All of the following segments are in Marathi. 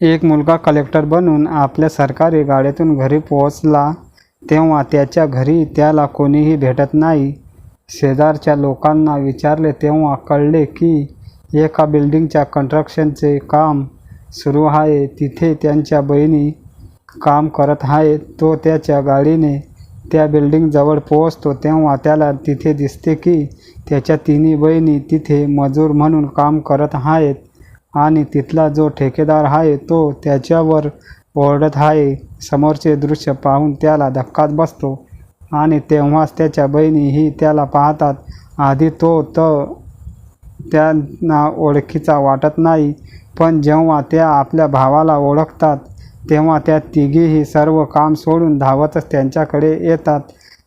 एक मुलगा कलेक्टर बनून आपल्या सरकारी गाडीतून घरी पोहोचला तेव्हा त्याच्या घरी त्याला कोणीही भेटत नाही. शेजारच्या लोकांना विचारले तेव्हा कळले की एका बिल्डिंगच्या कन्स्ट्रक्शनचे काम सुरू आहे. तिथे त्यांच्या बहिणी काम करत आहेत. तो त्याच्या गाडीने त्या बिल्डिंगजवळ पोहोचतो. तेव्हा त्याला तिथे दिसते की त्याच्या तिन्ही बहिणी तिथे मजूर म्हणून काम करत आहेत. आणि तिथला जो ठेकेदार आहे तो त्याच्यावर ओरडत आहे. समोरचे दृश्य पाहून त्याला धक्काच बसतो आणि तेव्हाच त्याच्या बहिणीही त्याला पाहतात. आधी तो तर त्यांना ओळखीचा वाटत नाही पण जेव्हा त्या आपल्या भावाला ओळखतात तेव्हा त्या तिघीही सर्व काम सोडून धावतच त्यांच्याकडे येतात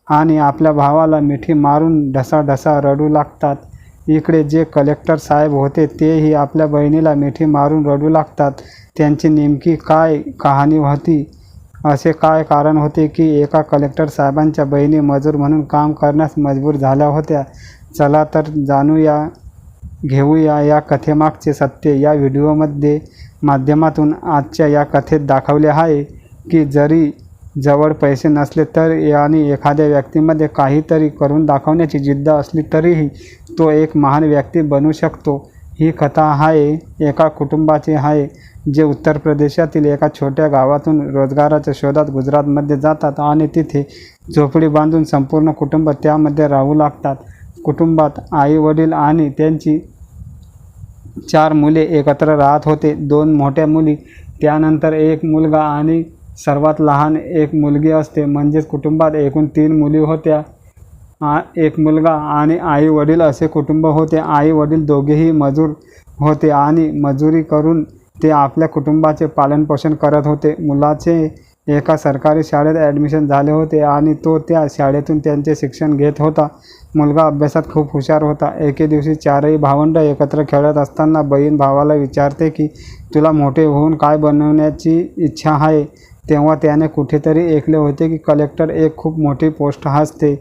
आणि आपल्या भावाला मिठी मारून ढसाढसा रडू लागतात. इकडे जे कलेक्टर साहेब होते तेही आपल्या बहिणीला मिठी मारून रडू लागतात. त्यांची नेमकी काय कहाणी होती? असे काय कारण होते की एका कलेक्टर साहेबांच्या बहिणी मजूर म्हणून काम करण्यास मजबूर झाल्या होत्या? चला तर जाणूया घेऊया या कथेमागचे सत्य. या व्हिडिओमध्ये माध्यमातून आजच्या या कथेत दाखवले आहे की जरी जवळ पैसे नसले तर आणि एखाद्या व्यक्तीमध्ये काहीतरी करून दाखवण्याची जिद्द असली तरीही तो एक महान व्यक्ती बनू शकतो. ही कथा आहे एका कुटुंबाची आहे जे उत्तर प्रदेशातील एका छोट्या गावातून रोजगाराच्या शोधात गुजरातमध्ये जातात आणि तिथे झोपडी बांधून संपूर्ण कुटुंब त्यामध्ये राहू लागतात. कुटुंबात आई वडील आणि त्यांची चार मुले एकत्र राहत होते. दोन मोठ्या मुली त्यानंतर एक मुलगा आणि सर्वात लहान एक मुलगी असते म्हणजेच कुटुंबात एकूण तीन मुली होत्या. आ एक मुलगा आणि आई वडील असे कुटुंब होते. आई वडील दोघेही मजूर होते आणि मजुरी करून ते आपल्या कुटुंबाचे पालनपोषण करत होते. मुलाचे एका सरकारी शाळेत ॲडमिशन झाले होते आणि तो त्या शाळेतून त्यांचे शिक्षण घेत होता. मुलगा अभ्यासात खूप हुशार होता. एके दिवशी चारही भावंड एकत्र खेळत असताना बहीण भावाला विचारते की तुला मोठे होऊन काय बनवण्याची इच्छा आहे? तेव्हा त्याने कुठेतरी ऐकले होते की कलेक्टर एक खूप मोठी पोस्ट असते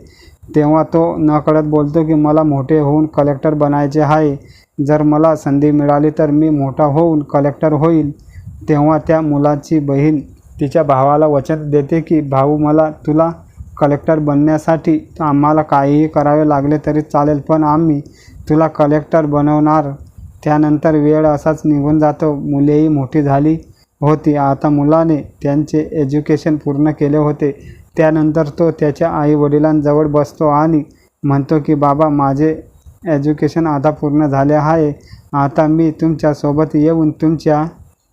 तेव्हा तो नकळत बोलतो की मला मोठे होऊन कलेक्टर बनायचे आहे. जर मला संधी मिळाली तर मी मोठा होऊन कलेक्टर होईल. तेव्हा त्या मुलाची बहीण तिच्या भावाला वचन देते की भाऊ मला तुला कलेक्टर बनण्यासाठी आम्हाला काहीही करावे लागले तरी चालेल पण आम्ही तुला कलेक्टर बनवणार. त्यानंतर वेळ असाच निघून जातो. मुलेही मोठी झाली. होती. आता मुलाने त्यांचे एज्युकेशन पूर्ण केले होते. त्यानंतर तो त्याच्या आई वडिलांजवळ बसतो आणि म्हणतो की बाबा माझे एज्युकेशन आता पूर्ण झाले आहे. आता मी तुमच्यासोबत येऊन तुमच्या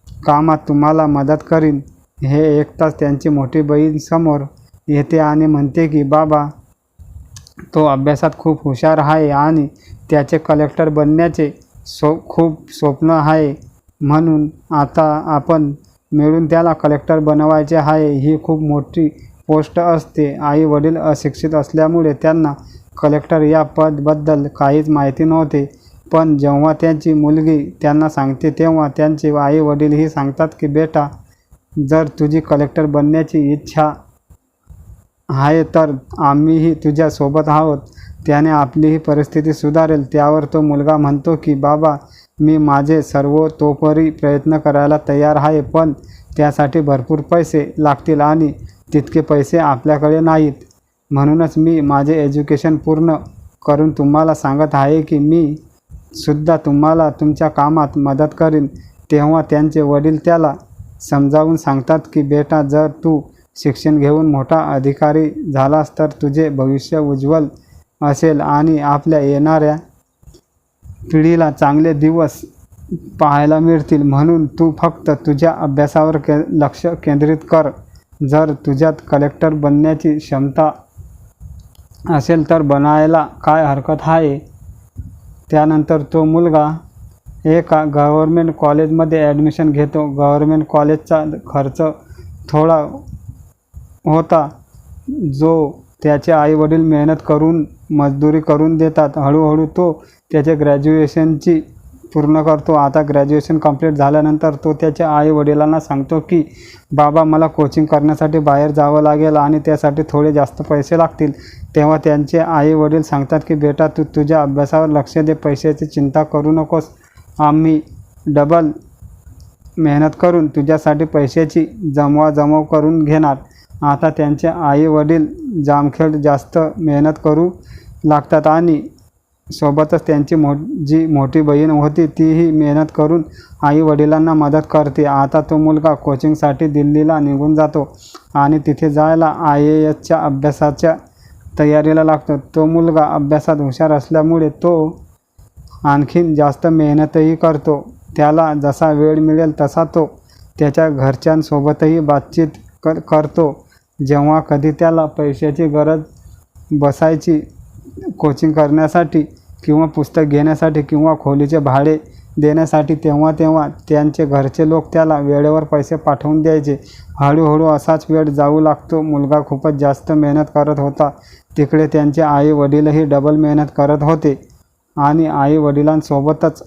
कामात तुम्हाला मदत करीन. हे ऐकताच त्यांची मोठी बहीण समोर येते आणि म्हणते की बाबा तो अभ्यासात खूप हुशार आहे आणि त्याचे कलेक्टर बनण्याचे सो खूप स्वप्न आहे. म्हणून आता आपण मिळून त्याला कलेक्टर बनवायचे आहे. ही खूप मोठी पोस्ट असते. आई वडील अशिक्षित असल्यामुळे त्यांना कलेक्टर या पदबद्दल काहीच माहिती नव्हते. पण जेव्हा त्यांची मुलगी त्यांना सांगते तेव्हा त्यांचे आई वडीलही सांगतात की बेटा जर तुझी कलेक्टर बनण्याची इच्छा आहे तर आम्हीही तुझ्यासोबत आहोत. त्याने आपलीही परिस्थिती सुधारेल. त्यावर तो मुलगा म्हणतो की बाबा मी माझे सर्वतोपरी प्रयत्न करायला तयार आहे पण त्यासाठी भरपूर पैसे लागतील आणि तितके पैसे आपल्याकडे नाहीत. म्हणूनच मी माझे एज्युकेशन पूर्ण करून तुम्हाला सांगत आहे की मी सुद्धा तुम्हाला तुमच्या कामात मदत करीन. तेव्हा त्यांचे वडील त्याला समजावून सांगतात की बेटा जर तू शिक्षण घेऊन मोठा अधिकारी झालास तर तुझे भविष्य उज्ज्वल असेल आणि आपल्या येणाऱ्या पिढीला चांगले दिवस पाहायला मिळतील म्हणून तू फक्त तुझ्या अभ्यासावर के लक्ष केंद्रित कर. जर तुझ्यात कलेक्टर बनण्याची क्षमता असेल तर बनायला काय हरकत आहे? त्यानंतर तो मुलगा एका गव्हर्मेंट कॉलेजमध्ये ॲडमिशन घेतो. गव्हर्मेंट कॉलेजचा खर्च थोडा होता. जो त्याचे आईवडील मेहनत करून मजदुरी करून देतात. हळूहळू तो त्याच्या ग्रॅज्युएशनची पूर्ण करतो. आता ग्रॅज्युएशन कंप्लीट झाल्यानंतर तो त्याच्या आईवडिलांना सांगतो की बाबा मला कोचिंग करण्यासाठी बाहेर जावं लागेल आणि त्यासाठी थोडे जास्त पैसे लागतील. तेव्हा त्यांचे आईवडील सांगतात की बेटा तू तुझ्या अभ्यासावर लक्ष दे. पैशाची चिंता करू नकोस. आम्ही डबल मेहनत करून तुझ्यासाठी पैशाची जमवाजमव करून घेणार. आता त्यांचे आई वडील जामखेड जास्त मेहनत करू लागतात आणि सोबतच त्यांची मो जी मोठी बहीण होती तीही मेहनत करून आई वडिलांना मदत करते. आता तो मुलगा कोचिंगसाठी दिल्लीला निघून जातो आणि तिथे जायला आय ए एसच्या अभ्यासाच्या तयारीला लागतो. तो मुलगा अभ्यासात हुशार असल्यामुळे तो आणखीन जास्त मेहनतही करतो. त्याला जसा वेळ मिळेल तसा तो त्याच्या घरच्यांसोबतही बातचीत कर करतो. जेव्हा कधी त्याला पैशाची गरज बसायची कोचिंग करण्यासाठी किंवा पुस्तक घेण्यासाठी किंवा खोलीचे भाडे देण्यासाठी तेव्हा तेव्हा त्यांचे घरचे लोक त्याला वेळेवर पैसे पाठवून द्यायचे. हळूहळू असाच वेळ जाऊ लागतो. मुलगा खूपच जास्त मेहनत करत होता. तिकडे त्यांचे आई वडीलही डबल मेहनत करत होते. आणि आई वडिलांसोबतच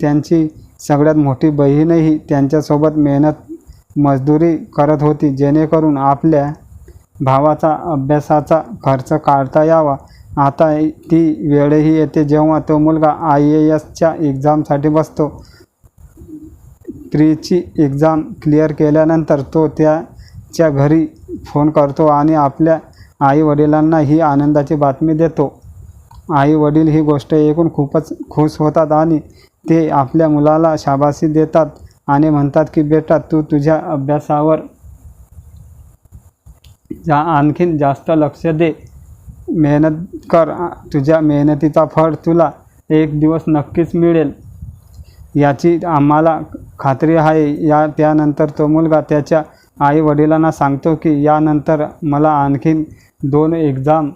त्यांची सगळ्यात मोठी बहीणही त्यांच्यासोबत मेहनत मजदुरी करत होती. जेणेकरून आपल्या भावाचा अभ्यासाचा खर्च काढता यावा. आता ती वेळही येते जेव्हा तो मुलगा आय ए एसच्या एक्झामसाठी बसतो. प्रीची एक्झाम क्लिअर केल्यानंतर तो त्याच्या घरी फोन करतो आणि आपल्या आईवडिलांना ही आनंदाची बातमी देतो. आई वडील ही गोष्ट ऐकून खूपच खुश होतात आणि ते आपल्या मुलाला शाबासी देतात. आणि म्हणतात की बेटा तू तुझ्या अभ्यासावर जा आणखीन जास्त लक्ष दे. मेहनत कर. तुझ्या मेहनतीचा फळ तुला एक दिवस नक्कीच मिळेल. याची आम्हाला खात्री आहे. या त्यानंतर तो मुलगा त्याच्या आई वडिलांना सांगतो की यानंतर मला आणखीन दोन एक्झाम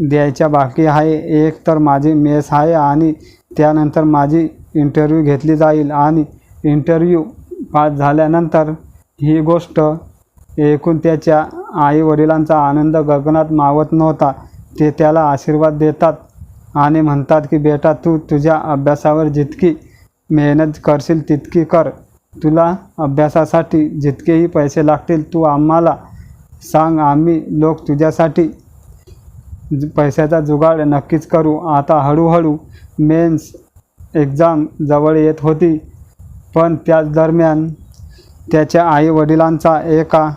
द्यायच्या बाकी आहे. एक तर माझी मेस आहे आणि त्यानंतर माझी इंटरव्ह्यू घेतली जाईल आणि इंटरव्ह्यू पास झाल्यानंतर ही गोष्ट ऐकून त्याच्या आईवडिलांचा आनंद गगनात मावत नव्हता. ते त्याला आशीर्वाद देतात आणि म्हणतात की बेटा तू तुझ्या अभ्यासावर जितकी मेहनत करशील तितकी कर. तुला अभ्यासासाठी जितकेही पैसे लागतील तू आम्हाला सांग. आम्ही लोक तुझ्यासाठी पैशाचा जुगाड नक्कीच करू. आता हळूहळू मेन्स एक्झाम जवळ येत होती. पण त्याच दरम्यान त्याच्या आई वडिलांचा एका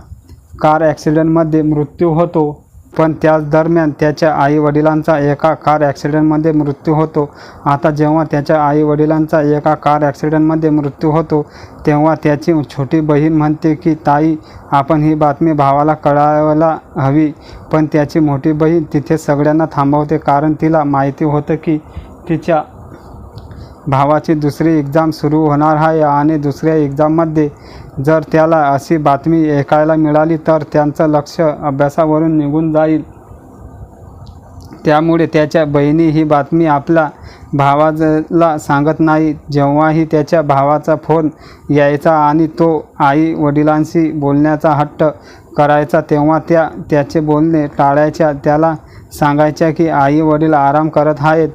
कार ॲक्सिडेंटमध्ये मृत्यू होतो. पण त्याच दरम्यान त्याच्या आई वडिलांचा एका कार ॲक्सिडेंटमध्ये मृत्यू होतो. आता जेव्हा त्याच्या आई वडिलांचा एका कार ॲक्सिडेंटमध्ये मृत्यू होतो तेव्हा त्याची छोटी बहीण म्हणते की ताई आपण ही बातमी भावाला कळायला हवी पण त्याची मोठी बहीण तिथे सगळ्यांना थांबवते कारण तिला माहिती होतं की तिच्या भावाची दुसरी एक्झाम सुरू होणार आहे आणि दुसऱ्या एक्झाममध्ये जर त्याला अशी बातमी ऐकायला मिळाली तर त्यांचं लक्ष अभ्यासावरून निघून जाईल. त्यामुळे त्याच्या बहिणी ही बातमी आपल्या भावाला सांगत नाही. जेव्हाही त्याच्या भावाचा फोन यायचा आणि तो आई वडिलांशी बोलण्याचा हट्ट करायचा तेव्हा त्या त्याचे बोलणे टाळायच्या. त्याला सांगायच्या की आई वडील आराम करत आहेत.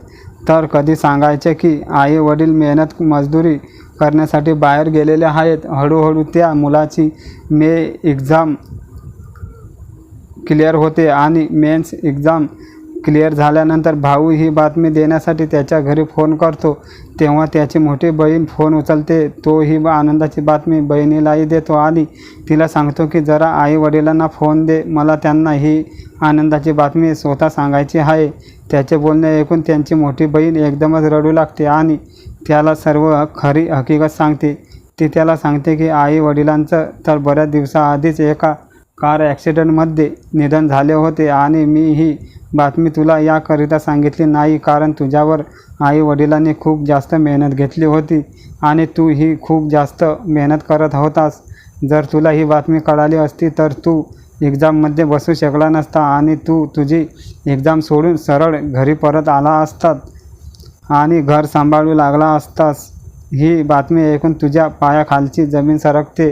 तर कधी सांगायचे की आई वडील मेहनत मजदुरी करण्यासाठी बाहेर गेलेले आहेत. हळूहळू त्या मुलाची मे एक्झाम क्लिअर होते आणि मेन्स एक्झाम क्लिअर झाल्यानंतर भाऊ ही बातमी देण्यासाठी त्याच्या घरी फोन करतो. तेव्हा त्याची मोठी बहीण फोन उचलते. तो ही बा- आनंदाची बातमी बहिणीलाही देतो आणि तिला सांगतो की जरा आई वडिलांना फोन दे. मला त्यांना ही आनंदाची बातमी स्वतः सांगायची आहे. त्याचे बोलणे ऐकून त्यांची मोठी बहीण एकदमच रडू लागते आणि त्याला सर्व खरी हकीकत सांगते. ती त्याला सांगते की आई वडिलांचं तर बऱ्याच दिवसाआधीच एका कार ॲक्सिडेंटमध्ये निधन झाले होते आणि मी ही बातमी तुला याकरिता सांगितली नाही कारण तुझ्यावर आई वडिलांनी खूप जास्त मेहनत घेतली होती आणि तू ही खूप जास्त मेहनत करत होतास. जर तुला ही बातमी कळाली असती तर तू एक्झाममध्ये बसू शकला नसता आणि तू तुझी एक्झाम सोडून सरळ घरी परत आला असतात आणि घर सांभाळू लागला असतास. ही बातमी ऐकून तुझ्या पायाखालची जमीन सरकते.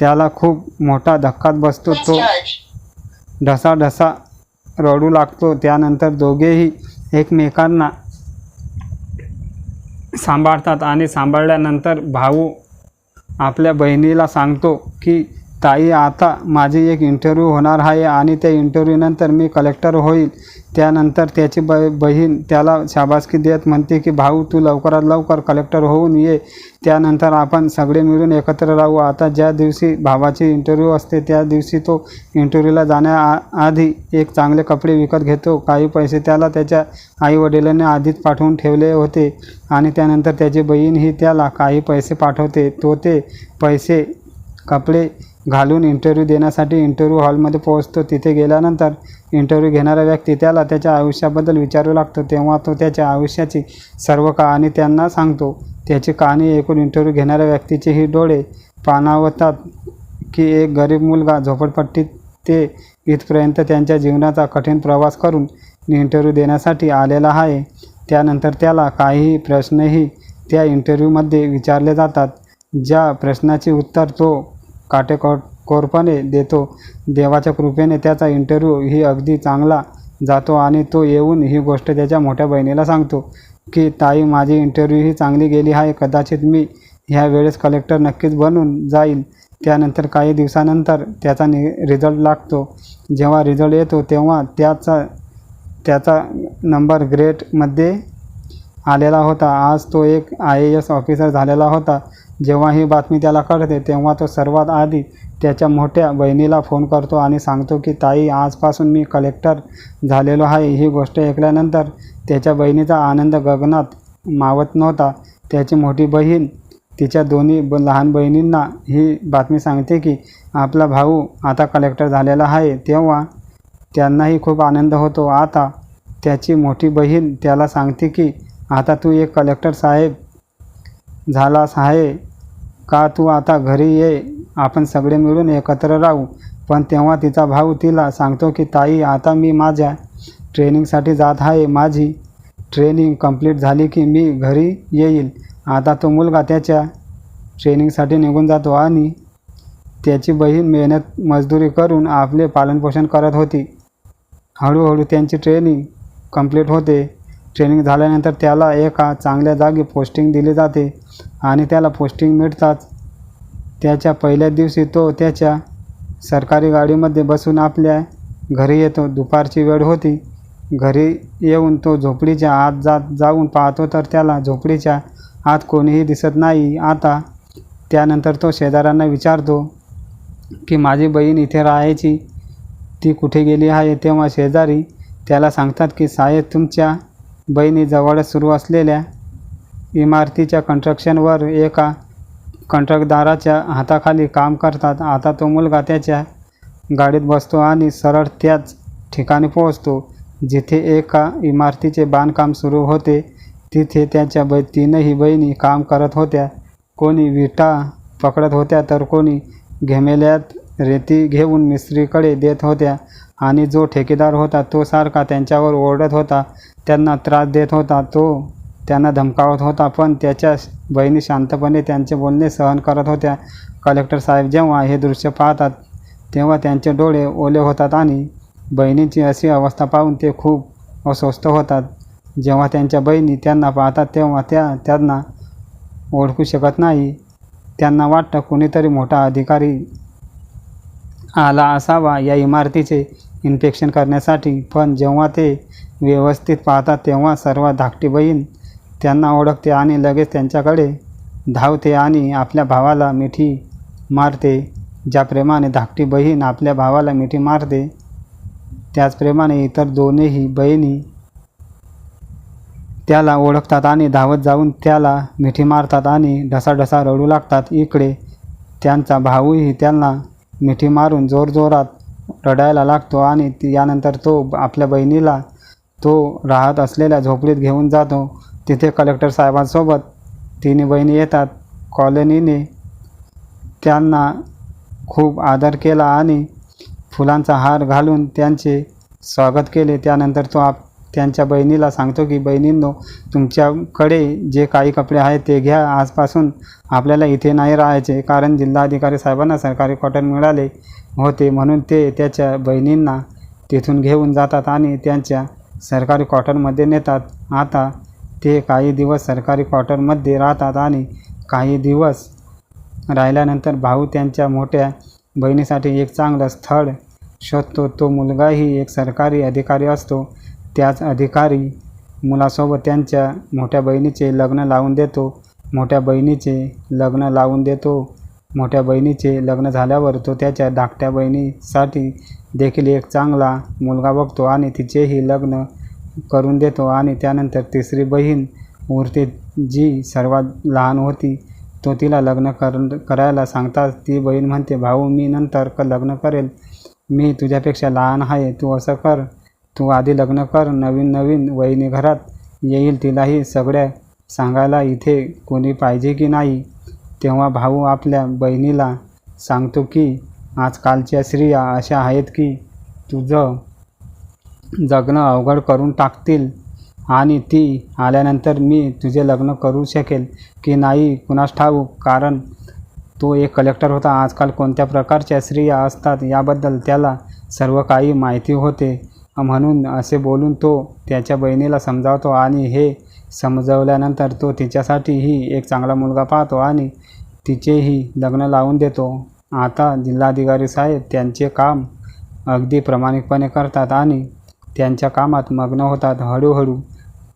त्याला खूप मोठा धक्काच बसतो तो ढसाढसा रडू लागतो. त्यानंतर दोघेही एकमेकांना सांभाळतात आणि सांभाळल्यानंतर भाऊ आपल्या बहिणीला सांगतो की ताई आता माझी एक इंटरव्ह्यू होणार आहे आणि त्या इंटरव्ह्यूनंतर मी कलेक्टर होईल. त्यानंतर त्याची ब बहीण त्याला शाबासकी देत म्हणते की भाऊ तू लवकरात लवकर कलेक्टर होऊन ये. त्यानंतर आपण सगळे मिळून एकत्र राहू. आता ज्या दिवशी भावाची इंटरव्ह्यू असते त्या दिवशी तो इंटरव्ह्यूला जाण्याआधी एक चांगले कपडे विकत घेतो. काही पैसे त्याला त्याच्या आईवडिलांनी आधीच पाठवून ठेवले होते आणि त्यानंतर त्याची बहीणही त्याला काही पैसे पाठवते. तो ते पैसे कपडे घालून इंटरव्ह्यू देण्यासाठी इंटरव्ह्यू हॉलमध्ये पोहोचतो. तिथे गेल्यानंतर इंटरव्ह्यू घेणारा व्यक्ती त्याला त्याच्या आयुष्याबद्दल विचारू लागतो. तेव्हा तो त्याच्या आयुष्याची सर्व कहाणी त्यांना सांगतो. त्याची कहाणी ऐकून इंटरव्ह्यू घेणाऱ्या व्यक्तीचेही डोळे पाणावतात की एक गरीब मुलगा झोपडपट्टीत ते इथपर्यंत त्यांच्या जीवनाचा कठीण प्रवास करून इंटरव्ह्यू देण्यासाठी आलेला आहे. त्यानंतर त्याला काही प्रश्नही त्या इंटरव्ह्यूमध्ये विचारले जातात. ज्या प्रश्नाचे उत्तर तो काटेकोरपणे देतो. देवाच्या कृपेने त्याचा इंटरव्ह्यू ही अगदी चांगला जातो आणि तो येऊन ही गोष्ट त्याच्या मोठ्या बहिणीला सांगतो की ताई माझी इंटरव्ह्यू ही चांगली गेली आहे. कदाचित मी ह्या वेळेस कलेक्टर नक्कीच बनून जाईल. त्यानंतर काही दिवसानंतर त्याचा नि रिझल्ट लागतो. जेव्हा रिझल्ट येतो तेव्हा त्याचा त्याचा नंबर ग्रेटमध्ये आलेला होता. आज तो एक आय ए एस ऑफिसर झालेला होता. जेव्हा ही बातमी त्याला कळते तेव्हा तो सर्वात आधी त्याच्या मोठ्या बहिणीला फोन करतो आणि सांगतो की ताई आजपासून मी कलेक्टर झालेलो आहे. ही गोष्ट ऐकल्यानंतर त्याच्या बहिणीचा आनंद गगनात मावत नव्हता. त्याची मोठी बहीण तिच्या दोन्ही ब लहान बहिणींना ही बातमी सांगते की आपला भाऊ आता कलेक्टर झालेला आहे. तेव्हा त्यांनाही खूप आनंद होतो. आता त्याची मोठी बहीण त्याला सांगते की आता तू एक कलेक्टर साहेब झालास आहे? का तू आता घरी ये? आपण सगळे मिळून एकत्र राहू. पण तेव्हा तिचा भाऊ तिला सांगतो की ताई आता मी माझ्या ट्रेनिंगसाठी जात आहे. माझी ट्रेनिंग कंप्लीट झाली की मी घरी येईल. आता तो मुलगा त्याच्या ट्रेनिंगसाठी निघून जातो आणि त्याची बहीण मेहनत मजदुरी करून आपले पालनपोषण करत होती. हळूहळू त्यांची ट्रेनिंग कंप्लीट होते. ट्रेनिंग झाल्यानंतर त्याला एका चांगल्या जागी पोस्टिंग दिली जाते आणि त्याला पोस्टिंग मिळताच त्याच्या पहिल्या दिवशी तो त्याच्या सरकारी गाडीमध्ये बसून आपल्या घरी येतो. दुपारची वेळ होती. घरी येऊन तो झोपडीच्या आत जात जाऊन पाहतो तर त्याला झोपडीच्या आत कोणीही दिसत नाही. आता त्यानंतर तो शेजाऱ्यांना विचारतो की माझी बहीण इथे राहायची. ती कुठे गेली आहे? तेव्हा शेजारी त्याला सांगतात की साहेब तुमच्या बहिणीजवळच सुरू असलेल्या इमारतीच्या कन्स्ट्रक्शनवर एका कंत्राटदाराच्या हाताखाली काम करतात. आता तो मुलगा त्याच्या गाडीत बसतो आणि सरळ त्याच ठिकाणी पोहोचतो जिथे एका इमारतीचे बांधकाम सुरू होते. तिथे त्याच्या बै तीनही बहिणी काम करत होत्या. कोणी विटा पकडत होत्या तर कोणी घेमेल्यात रेती घेऊन मिस्त्रीकडे देत होत्या आणि जो ठेकेदार होता तो सारखा त्यांच्यावर ओरडत होता. त्यांना त्रास देत होता तो त्यांना धमकावत होता पण त्याच्या बहिणी शांतपणे त्यांचे बोलणे सहन करत होत्या. कलेक्टर साहेब जेव्हा हे दृश्य पाहतात तेव्हा त्यांचे डोळे ओले होतात आणि बहिणीची अशी अवस्था पाहून ते खूप अस्वस्थ होतात. जेव्हा त्यांच्या बहिणी त्यांना पाहतात तेव्हा त्या त्यांना ओळखू शकत नाही. त्यांना वाटतं कोणीतरी मोठा अधिकारी आला असावा या इमारतीचे इन्फेक्शन करण्यासाठी पण जेव्हा ते व्यवस्थित पाहतात तेव्हा सर्व धाकटी बहीण त्यांना ओळखते आणि लगेच त्यांच्याकडे धावते आणि आपल्या भावाला मिठी मारते. ज्याप्रमाणे धाकटी बहीण आपल्या भावाला मिठी मारते त्याचप्रमाणे इतर दोन्ही बहिणी त्याला ओळखतात आणि धावत जाऊन त्याला मिठी मारतात आणि ढसाढसा रडू लागतात. इकडे त्यांचा भाऊही त्यांना मिठी मारून जोरजोरात रडायला लागतो आणि यानंतर तो आपल्या बहिणीला तो राहत असलेल्या झोपडीत घेऊन जातो. तिथे कलेक्टर साहेबांसोबत तिन्ही बहिणी येतात. कॉलनीने त्यांना खूप आदर केला आणि फुलांचा हार घालून त्यांचे स्वागत केले. त्यानंतर तो आप त्यांच्या बहिणीला सांगतो की बहिणींनो तुमच्याकडे जे काही कपडे आहेत ते घ्या. आजपासून आपल्याला इथे नाही राहायचे. कारण जिल्हाधिकारी साहेबांना सरकारी कॉटन मिळाले होते. म्हणून ते त्याच्या बहिणींना तिथून घेऊन जातात आणि त्यांच्या सरकारी क्वार्टरमध्ये नेतात. आता ते काही दिवस सरकारी क्वार्टरमध्ये राहतात आणि काही दिवस राहिल्यानंतर भाऊ त्यांच्या मोठ्या बहिणीसाठी एक चांगलं स्थळ शोधतो. तो मुलगाही एक सरकारी अधिकारी असतो. त्याच अधिकारी मुलासोबत त्यांच्या मोठ्या बहिणीचे लग्न लावून देतो. मोठ्या बहिणीचे लग्न लावून देतो. मोठ्या बहिणीचे लग्न झाल्यावर तो त्याच्या धाकट्या बहिणीसाठी देखील एक चांगला मुलगा बघतो आणि तिचेही लग्न करून देतो आणि त्यानंतर तिसरी बहीण उरते जी सर्वात लहान होती तो तिला लग्न कर करायला सांगताच ती बहीण म्हणते भाऊ मी नंतर क लग्न करेल. मी तुझ्यापेक्षा लहान आहे. तू असं कर. तू आधी लग्न कर. नवीन नवीन वहिनी घरात येईल. तिलाही सगळ्या सांगायला इथे कोणी पाहिजे की नाही? तेव्हा भाऊ आपल्या बहिणीला सांगतो की आजकालच्या स्त्रिया अशा आहेत की तुझं जगणं अवघड करून टाकतील आणि ती आल्यानंतर मी तुझे लग्न करू शकेल की नाही कुणास ठाऊक? कारण तो एक कलेक्टर होता. आजकाल कोणत्या प्रकारच्या स्त्रिया असतात याबद्दल त्याला सर्व काही माहिती होते. म्हणून असे बोलून तो त्याच्या बहिणीला समजावतो आणि हे समजवल्यानंतर तो तिच्यासाठीही एक चांगला मुलगा पाहतो आणि तिचेही लग्न लावून देतो. आता जिल्हाधिकारी साहेब त्यांचे काम अगदी प्रामाणिकपणे करतात आणि त्यांच्या कामात मग्न होतात हळूहळू.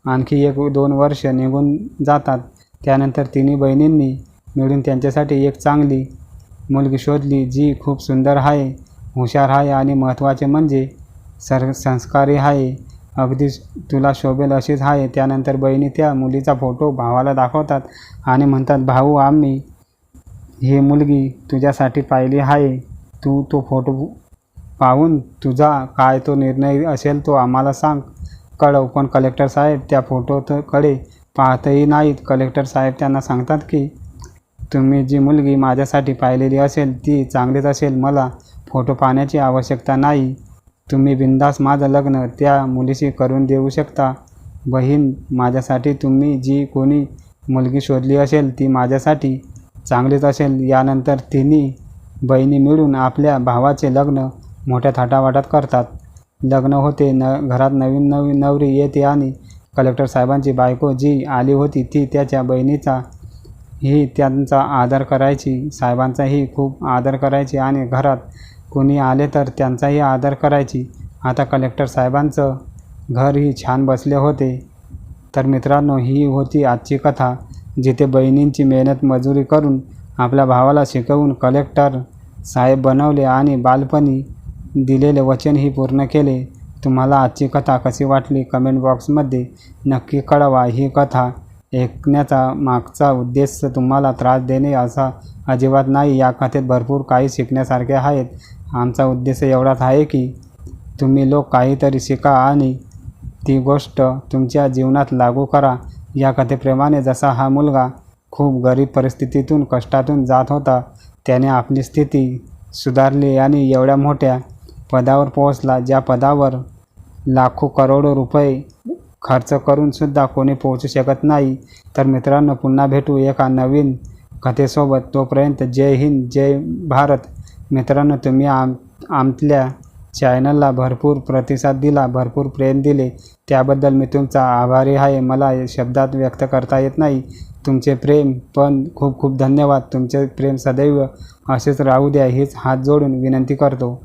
आणखी एक दोन वर्ष निघून जातात. त्यानंतर तिन्ही बहिणींनी मिळून त्यांच्यासाठी एक चांगली मुलगी शोधली जी खूप सुंदर आहे हुशार आहे आणि महत्त्वाचे म्हणजे सर संस्कारी आहे. अगदी तुला शोभेल अशीच आहे. त्यानंतर बहिणी त्या मुलीचा फोटो भावाला दाखवतात आणि म्हणतात भाऊ आम्ही हे मुलगी तुझ्यासाठी पाहिली आहे. तू तो फोटो पाहून तुझा काय तो निर्णय असेल तो आम्हाला सांग. कळव पण कलेक्टर साहेब त्या फोटोकडे पाहतही नाहीत. कलेक्टर साहेब त्यांना सांगतात की तुम्ही जी मुलगी माझ्यासाठी पाहिलेली असेल ती चांगलीच असेल. मला फोटो पाहण्याची आवश्यकता नाही. तुम्ही बिंदास माझं लग्न त्या मुलीशी करून देऊ शकता. बहीण माझ्यासाठी तुम्ही जी कोणी मुलगी शोधली असेल ती माझ्यासाठी चांगलीच असेल यानंतर तिन्ही बहिणी मिळून आपल्या भावाचे लग्न मोठ्या थाटावाटात करतात. लग्न होते न घरात नवीन नवीन नवरी येते आणि कलेक्टर साहेबांची बायको जी आली होती ती त्याच्या बहिणीचा ही त्यांचा आदर करायची साहेबांचाही खूप आदर करायची आणि घरात कुणी आले तर त्यांचाही आदर करायची. आता कलेक्टर साहेबांचं घरही छान बसले होते. तर मित्रांनो ही होती आजची कथा. जिथे बहिणींची मेहनत मजुरी करून आपल्या भावाला शिकवून कलेक्टर साहेब बनवले आणि बालपणी दिलेले वचनही पूर्ण केले तुम्हाला आजची कथा कशी वाटली कमेंट बॉक्समध्ये नक्की कळवा. ही कथा ऐकण्याचा मागचा उद्देश तुम्हाला त्रास देणे असा अजिबात नाही. या कथेत भरपूर काही शिकण्यासारखे आहेत. आमचा उद्देश एवढाच आहे की तुम्ही लोक काहीतरी शिका आणि ती गोष्ट तुमच्या जीवनात लागू करा. या कथेप्रमाणे जसा हा मुलगा खूप गरीब परिस्थितीतून कष्टातून जात होता त्याने आपली स्थिती सुधारली आणि एवढ्या मोठ्या पदावर पोहोचला ज्या पदावर लाखो करोडो रुपये खर्च करूनसुद्धा कोणी पोहोचू शकत नाही. तर मित्रांनो पुन्हा भेटू एका नवीन कथेसोबत. तोपर्यंत जय हिंद जय भारत. मित्रांनो तुम्ही आम आमतल्या चॅनलला भरपूर प्रतिसाद दिला भरपूर प्रेम दिले. त्याबद्दल मी तुमचा आभारी आहे. मला शब्दात व्यक्त करता येत नाही. तुमचे प्रेम पण खूप खूप धन्यवाद. तुमचे प्रेम सदैव असेच राहू द्या. हीच हात जोडून विनंती करतो.